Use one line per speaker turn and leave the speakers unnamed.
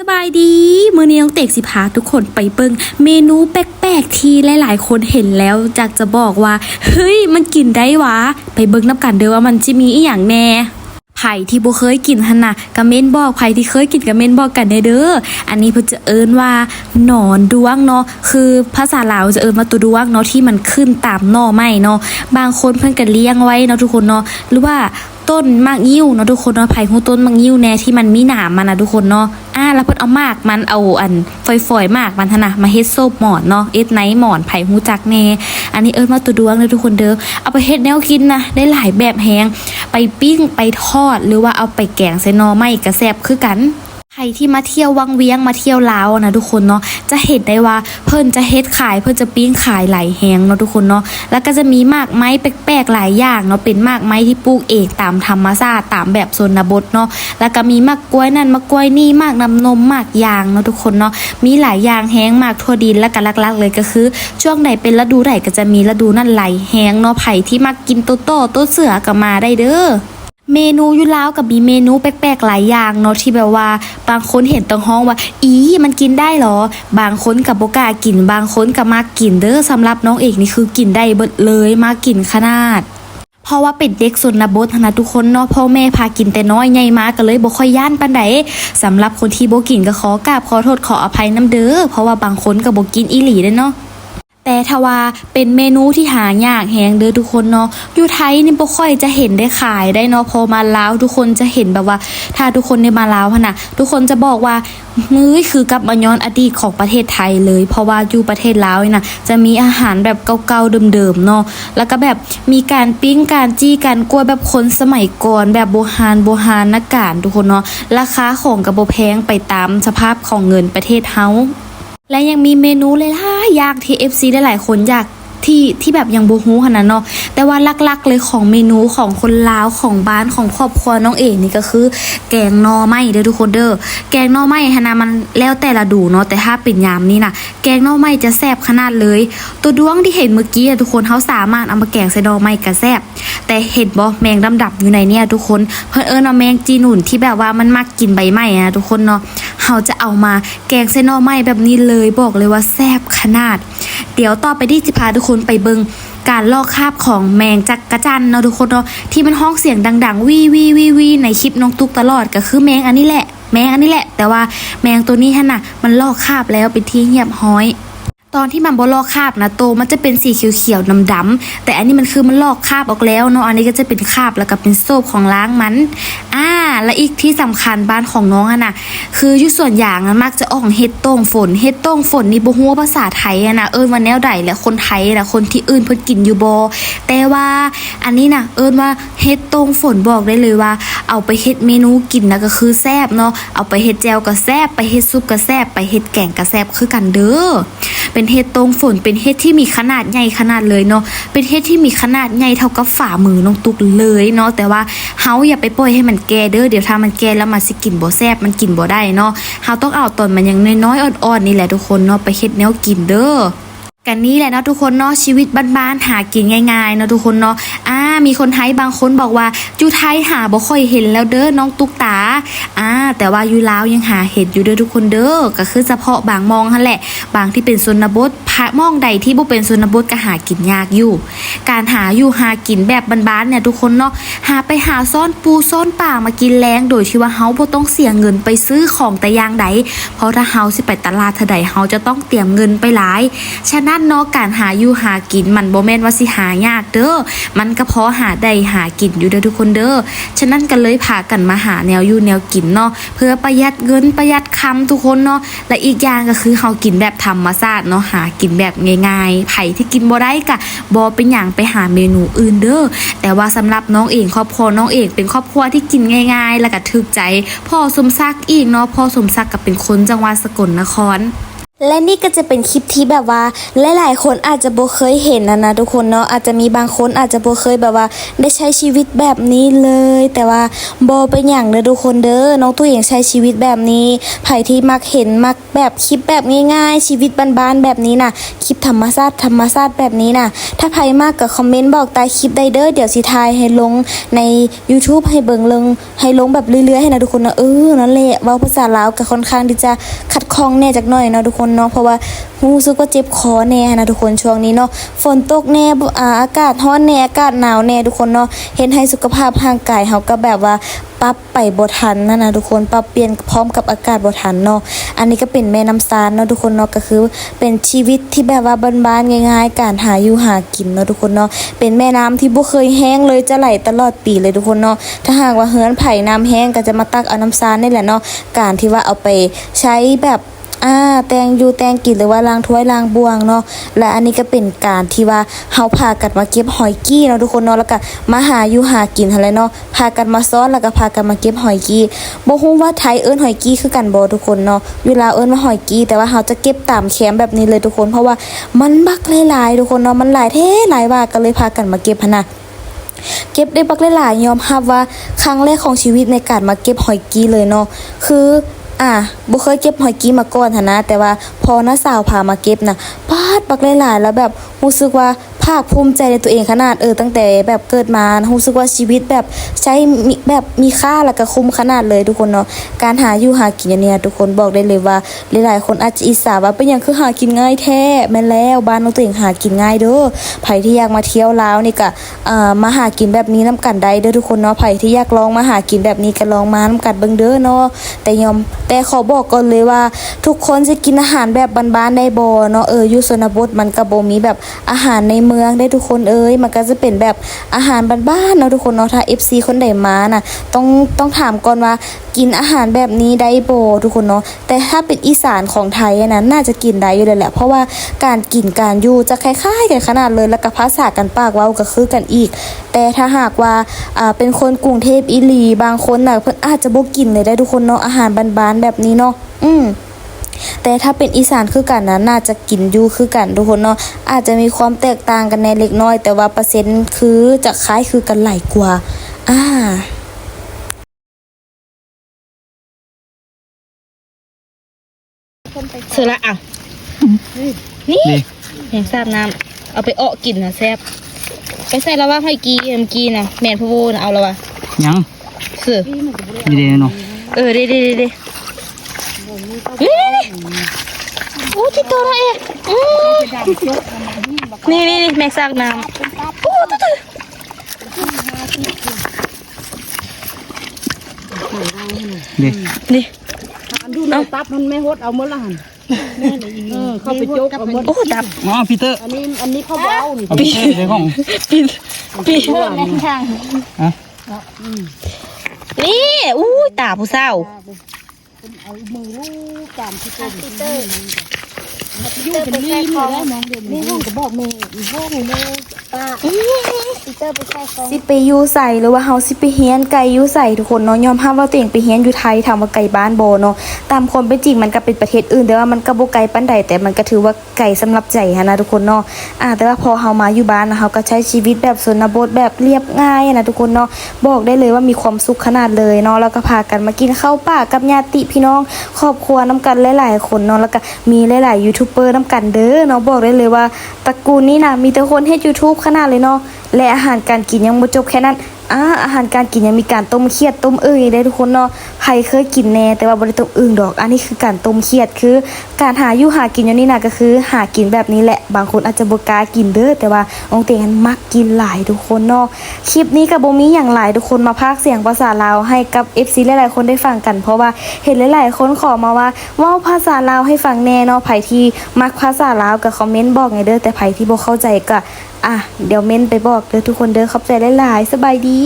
สบายดีมือนี้น้องเตกสิพาทุกคนไปเบิ่งเมนูแปลกๆที่หลายๆ คนเห็นแล้วจากจะบอกว่า เฮ้ย มันกินได้วะ ไปเบิงนับกันเด้อว่ามันจะมีอีหยังแน่ไผ่ที่บ่เคยกินหั่นนะกะเม้นบอกไผ่ที่เคยกินกะเม้นบอกกันเด้อเด้ออันนี้เพิ่นจะเอิ้นว่าหนอนดวงเนาะคือภาษาลาวจะเอิ้นว่าตัวดวงเนาะที่มันขึ้นตามหน่อไม้เนาะบางคนเพิ่นก็เลี้ยงไว้เนาะทุกคนเนาะหรือว่า ต้นมากยิ้วเนาะทุกคนเนาะไผ่หูต้นมากยิ้วแน่ที่มันมีหนามมันนะทุกคนเนาะอ่าแล้วเพิ่นเอามากมันเอาอันฝอยๆมากมันถนะมาเฮ็ดโซบหมอนเนาะเอ็ดไนท์หมอนไผ่หูจักแน่อันนี้เอิ้นว่าตัวดวงเลยทุกคนเด้อเอาไปเฮ็ดแนวกินนะได้หลายแบบแฮงไปปิ้งไปทอดหรือว่าเอาไปแกงใส่นอไม้กระแซบคือกัน ใครที่มาเที่ยววังเวียงมาเที่ยวลาวนะทุกคนเนาะจะเห็นได้ว่าเพิ่นจะเฮ็ดขายเพิ่นจะปิ้งขายหลายแหงเนาะทุกคนเนาะแล้วก็จะมีมากไม้แปลกๆหลายอย่างเนาะเป็นมากไม้ที่ปลูกเองตามธรรมชาติตามแบบชนบทเนาะแล้วก็มีมากกล้วยนั่นมากกล้วยนี่มากน้ำนมมากยางเนาะทุกคนเนาะมีหลายอย่างแห้งมากทั่วดินแล้วก็ลักๆเลยก็คือ ช่วงไหนเป็นฤดูไหนก็จะมีฤดูนั่นไหลแห้งเนาะไผ่ที่มักกินโตโต้โตเสือก็มาได้เด้อ เมนูอยุลาวกับมีเมนูแปลกๆหลายอย่างเนาะที่แบบว่า บางคนเห็นตรงห้องว่า อีมันกินได้เหรอ บางคนกับโบกากิน บางคนกับมากินเด้อสำหรับน้องเอกนี่คือกินได้เบิดเลยมากินขนาดเพราะว่าเป็นเด็กสนบทนะทุกคนเนาะพ่อแม่พากินแต่น้อยใหญ่มาก็เลยบ่ค่อยย่านปานใดสำหรับคนที่บ่กินก็ขอกราบขอโทษขออภัยน้ำเด้อเพราะว่าบางคนก็บ่กินอีหลีเด้เนาะ แต่ทว่าเป็นเมนูที่หายากแหงเด้อทุกคนเนาะอยู่ไทยนี่บ่ค่อยจะเห็นได้ขายได้เนาะพอมาลาวทุกคนจะเห็นแบบว่า ถ้าทุกคนได้มาลาวพะนะทุกคนจะบอกว่ามื้อคือกลับมาย้อนอดีตของประเทศไทยเลย เพราะว่าอยู่ประเทศลาวนี่นะจะมีอาหารแบบเก่าๆเดิมๆเนาะแล้วก็แบบมีการปิ้งการจี้การกล้วยแบบคนสมัยก่อนแบบโบราณโบราณนักการทุกคนเนาะราคาของก็บ่แพงไปตามสภาพของเงินประเทศเฮา และยังมีเมนูเลยล่ะอยากที่ FC ได้หลายคนอยากที่ที่แบบยังบูฮู้ขนาดเนาะแต่ว่าลักๆเลยของเมนูของคนลาวของบ้านของครอบครัวน้องเอกนี่ก็คือ แกงนอไม้เด้อทุกคนเด้อแกงนอไม้ฮะนะมันแล้วแต่ละดูเนาะแต่ถ้าเป็นยามนี้นะแกงนอไม้จะแซ่บขนาดเลย ตัวดวงที่เห็นเมื่อกี้อะทุกคนเขาสามารถเอามาแกงใส่หนอไม้ก็แซ่บ แต่เห็นบ่แมงดำๆอยู่ในเนี่ยทุกคน เพิ่นเอิ้นว่าแมงจีนุ่นที่แบบว่ามันมักกินใบไม้อะทุกคนเนาะเขาจะเอามาแกงเส้นนอไม้แบบนี้เลยบอกเลยว่าแซ่บขนาด เดี๋ยวต่อไปที่จะพาทุกคนไปเบิงการลอกคราบของแมงจักกระจันเนาะทุกคนเนาะที่มันห้องเสียงดัง ๆ วีวีวีวีในคลิปน้องตุ๊กตลอดก็คือแมงอันนี้แหละ แมงอันนี้แหละ แต่ว่าแมงตัวนี้ฮะน่ะมันลอกคราบแล้วเป็นที่เงียบห้อย ตอนที่มันบลอกคาบนะโตมันจะเป็นสีเขียวๆดำๆแต่อันนี้มันคือมันลอกคาบออกแล้วเนาะอันนี้ก็จะเป็นคาบแล้วก็เป็นโซบของล้างมันอ่าและอีกที่สำคัญบ้านของน้องอะนะคืออยู่ส่วนอย่างอะมักจะออกเฮ็ดต้งฝนเฮ็ดต้งฝนนี่บ่ฮู้ว่าภาษาไทยอะนะเอิ้นว่าแนวใดและคนไทยและคนที่อื่นเพิ่นกินอยู่บ่แต่ว่าอันนี้นะเอิ้นว่าเฮ็ดต้งฝนบอกได้เลยว่า เอาไปเฮ็ดเมนูกินนะก็คือแซ่บเนาะเอาไปเฮ็ดแจวก็แซ่บไปเฮ็ดซุปก็แซ่บไปเฮ็ดแกงก็แซ่บคือกันเด้อ เป็นเห็ดตรงฝนเป็นเห็ดที่มีขนาดใหญ่ขนาดเลยเนาะเป็นเห็ดที่มีขนาดใหญ่เท่ากับฝ่ามือน้องตุกเลยเนาะแต่ว่าเฮาอย่าไปปล่อยให้มันแก่เด้อเดี๋ยวถ้ามันแก่แล้วมันสิกินบ่แซ่บมันกินบ่ได้เนาะเฮาต้องเอาตอนมันยังน้อยๆอ่อนๆนี่แหละทุกคนเนาะไปเฮ็ดแนวกินเด้อ กันนี้แหละเนาะทุกคนเนาะชีวิตบ้านๆหากินง่ายๆเนาะทุกคนเนาะอ่ามีคนไทยบางคนบอกว่าอยู่ไทยหาบ่ค่อยเห็นแล้วเด้อน้องตุ๊กตาอ่าแต่ว่าอยู่ลาวยังหาเห็ดอยู่เด้อทุกคนเด้อก็คือเฉพาะบางมองฮั่นแหละ บางที่เป็นชนบท มองใดที่บ่เป็นชนบทก็หากินยากอยู่ การหาอยู่หากินแบบบ้านๆเนี่ยทุกคนเนาะหาไปหาซ่อนปูซ่อนป่ามากินแรงโดยที่ว่าเฮาบ่ต้องเสียเงินไปซื้อของแต่อย่างใดเพราะถ้าเฮาสิไปตลาดเท่าใดเฮาจะต้องเตรียมเงินไปหลาย ฉะนั้นเนาะการหาอยู่หากินมันบ่แม่นว่าสิหายากเด้อมันก็พอหาได้หากินอยู่เด้อทุกคนเด้อฉะนั้นก็เลยพากันมาหาแนวอยู่แนวกินเนาะเพื่อประหยัดเงินประหยัดคำทุกคนเนาะและอีกอย่างก็คือเฮากินแบบธรรมชาติเนาะหากินแบบง่ายๆไผ่ที่กินบ่ได้กะบ่เป็นอย่างไปหาเมนูอื่นเด้อแต่ว่าสำหรับน้องเองครอบครัวน้องเองเป็นครอบครัวที่กินง่าย ๆ แล้วก็ถึกใจพ่อสมศักดิ์อีกเนาะพ่อสมศักดิ์ก็เป็นคนจังหวัดสกลนคร และนี่ก็จะเป็นคลิปที่แบบว่าหลายๆ คนอาจจะบ่เคยเห็นนะนะทุกคนเนาะอาจจะมีบางคนอาจจะบ่เคยแบบว่า ได้ใช้ชีวิตแบบนี้เลย แต่ว่าบ่เป็นอย่างเด้อทุกคนเด้อน้องตัวเองใช้ชีวิตแบบนี้ไผที่มักเห็นมักแบบคลิปแบบง่ายๆ ชีวิตบ้านๆแบบนี้น่ะคลิปธรรมชาติธรรมชาติแบบนี้น่ะถ้าไผมากก็คอมเมนต์บอกใต้คลิปได้เด้อเดี๋ยวสิทายให้ลงใน YouTube ให้เบิ่งลงให้ลงแบบเรื่อยๆให้นะทุกคนเนาะเออนั่นแหละเว้าภาษาลาวก็ค่อนข้างที่จะขัดข้องแน่จักหน่อยเนาะทุกคนเนาะเพราะว่ารู้สึกว่าเจ็บคอแน่นะทุกคนช่วงนี้เนาะฝนตกแน่อาอากาศร้อนแน่อากาศหนาวแน่ทุกคนเนาะเห็นให้สุขภาพร่างกายเฮาก็แบบว่าปรับไปบทันนะนะทุกคนปรับเปลี่ยนพร้อมกับอากาศบทันเนาะอันนี้ก็เป็นแม่น้ำซานเนาะทุกคนเนาะก็คือ เป็นชีวิตที่แบบว่าบ้านๆง่าย ๆ การหาอยู่หากินเนาะทุกคนเนาะเป็นแม่น้ำที่บ่เคยแห้งเลยจะไหลตลอดปีเลยทุกคนเนาะถ้าหากว่าเฮือนไผ่น้ำแห้งก็จะมาตักเอาน้ำซานนี่แหละเนาะการที่ว่าเอาไปใช้แบบ อ่าแตงอยู่แตงกินหรือว่าล้างถ้วยล้างบวงเนาะและอันนี้ก็เป็นการที่ว่าเฮาพากันมาเก็บหอยกี้เนาะทุกคนเนาะแล้วก็มาหาอยู่หากินหั่นแหละเนาะพากันมาซ้อนแล้วก็พากันมาเก็บหอยกี้บ่ฮู้ว่าไทยเอิ้นหอยกี้คือกันบ่ทุกคนเนาะเวลาเอิ้นว่าหอยกี้แต่ว่าเฮาจะเก็บตามแคมแบบนี้เลยทุกคน เพราะว่ามันบักหลายๆทุกคนเนาะมันหลายแท้หลายว่าก็เลยพากันมาเก็บหั่นะเก็บได้บักหลายๆยอมรับว่าครั้งแรกของชีวิตในการมาเก็บหอยกี้เลยเนาะคือ อะบุเคยเก็บหอยกี้มาก่อนนนะ แต่ว่าพอน้าสาวพามาเก็บนะปาดปักหลายๆแล้วแบบรู้สึกว่า ภาคภูมิใจในตัวเองขนาดเออตั้งแต่แบบเกิดมารู้สึกว่าชีวิตแบบใช้แบบมีค่าแล้วก็คุ้มขนาดเลยทุกคนเนาะการหาอยู่หากินเนี้ยทุกคนบอกได้เลยว่าหลายๆ คนอาจจะอิจฉาว่าเป็นอย่างคือหากินง่ายแท้แม่แล้วบ้านน้องตัวเองหากินง่ายเด้อไผที่อยากมาเที่ยวลาวนี่ก็อ่ามาหากินแบบนี้น้ำกันได้เด้อทุกคนเนาะไผที่อยากลองมาหากินแบบนี้ก็ลองมาน้ำกันเบิ่งเด้อเนาะแต่ยอมแต่ขอบอกก่อนเลยว่า ทุกคนจะกินอาหารแบบบ้านๆได้บ่เนาะเอออยู่ชนบทมันก็บ่มีแบบอาหารในเมืองืองได้ทุกคนเอ้ยมันก็จะเป็นแบบอาหารบ้านๆเนาะทุกคนเนาะถ้า FC คนใดมาน่ะต้องต้องถามก่อนว่ากินอาหารแบบนี้ได้โบทุกคนเนาะแต่ถ้าเป็นอีสานของไทยนะน่าจะกินได้อยู่เลยแหละ เพราะว่าการกินการอยู่จะคล้ายๆกันขนาดเลยแล้วก็ภาษากันปากเว้าก็คือกันอีก แต่ถ้าหากว่าอ่าเป็นคนกรุงเทพอีหลีบางคนน่ะเพิ่นอาจจะบ่กินเลยได้ทุกคนเนาะอาหารบ้านๆแบบนี้เนาะอืม แต่ถ้าเป็นอีสานคือกันนะน่าจะกินอยู่คือกันทุกคนเนาะอาจจะมีความแตกต่างกันในเล็กน้อย แต่ว่าเปอร์เซ็นต์คือจะคล้ายคือกันหลายกว่าอ่า
เสร็จละอะ นี่แหงทราบน้ำเอาไปเอาะกินนะแซ่บไปใส่ละว่าห้อยกีเอ็มกีนะแมนพะโวนะเอาละวะ
ยัง
เสือ
มีเดเนาะ
เออเด้เด้เด้เด้ เฮ้ยนี่โอ้ที่ตัวอะไรอะอืมนี่นี่นี่แม็กซากน้ำโอ้ตัวตัว
เด
นี่
อันดูเราตับมันไม่ฮดเอาเมื่อละหันเออเข้าไปโจกเอาเมื่อ
โอ้ดับ
อ๋อพีเตอร์
อันนี้อันนี้เขาเบเอานี่
เอาพีเตอร์เลยของ
ปีนปีน
ตัวนี่
อะ
นี่อู้ยตาผู้สา ว
เอามือลูกตามที่เป็นพีเตอร์อยู่เป็นรีมเลยมองเด่นนี่ห้องก็บอกเมย์อีห้องเมย์ ป้าพีเตอร์ไปใส่ของ
สิไปอยู่ใส่หรือว่าเฮาสิไปเฮียนไกลอยู่ใส่ทุกคนเนาะยอมรับว่าตัวเองไปเฮียนอยู่ไทยถามว่าไกลบ้านโบเนาะตามความเป็นจริงมันก็เป็นประเทศอื่น แต่ว่ามันก็บ่ไกลปานใดแต่มันก็ถือว่าไกลสำหรับใจหันะทุกคนเนาะอ่าแต่ว่าพอเฮามาอยู่บ้านนะเฮาก็ใช้ชีวิตแบบชนบทแบบเรียบง่ายนะทุกคนเนาะบอกได้เลยว่ามีความสุขขนาดเลยเนาะแล้วก็พากันมากินข้าวป่ากับญาติพี่น้อง ครอบครัวน้ำกันหลายๆคนเนาะแล้วก็มีหลายๆยูทูบเบอร์น้ำกันเด้อเนาะบอกได้เลยว่าตระกูลนี้นะมีแต่คนเฮ็ด YouTube ขนาดเลยเนาะและอาหารการกินยังบ่จบแค่นั้นอ่าอาหารการกินยังมีการต้มเขียดต้มเอ้ยได้ทุกคนเนาะใครเคยกินแน่แต่ว่าบ่ได้ต้มอึ่งดอก อันนี้คือการต้มเขียดคือ การหาอยู่หากินอย่างนี้นะก็คือ หากินแบบนี้แหละ บางคนอาจจะบกากินเด้อแต่ว่าองเตียนมักกินหลายทุกคนเนาะคลิปนี้ก็บ่มีอย่างหลายทุกคนมาพากเสียงภาษาลาวให้กับ FC หลายๆคนได้ฟังกัน เพราะว่าเห็นหลายๆคนขอมาว่าว้าภาษาลาวให้ฟังแน่เนาะไผที่มักภาษาลาวก็คอมเมนต์บอกไงเด้อแต่ไผที่โบเข้าใจก็ อะเดี๋ยวเม้นไปบอกเด้อทุกคนเด้อขอบใจหลายๆสบายดี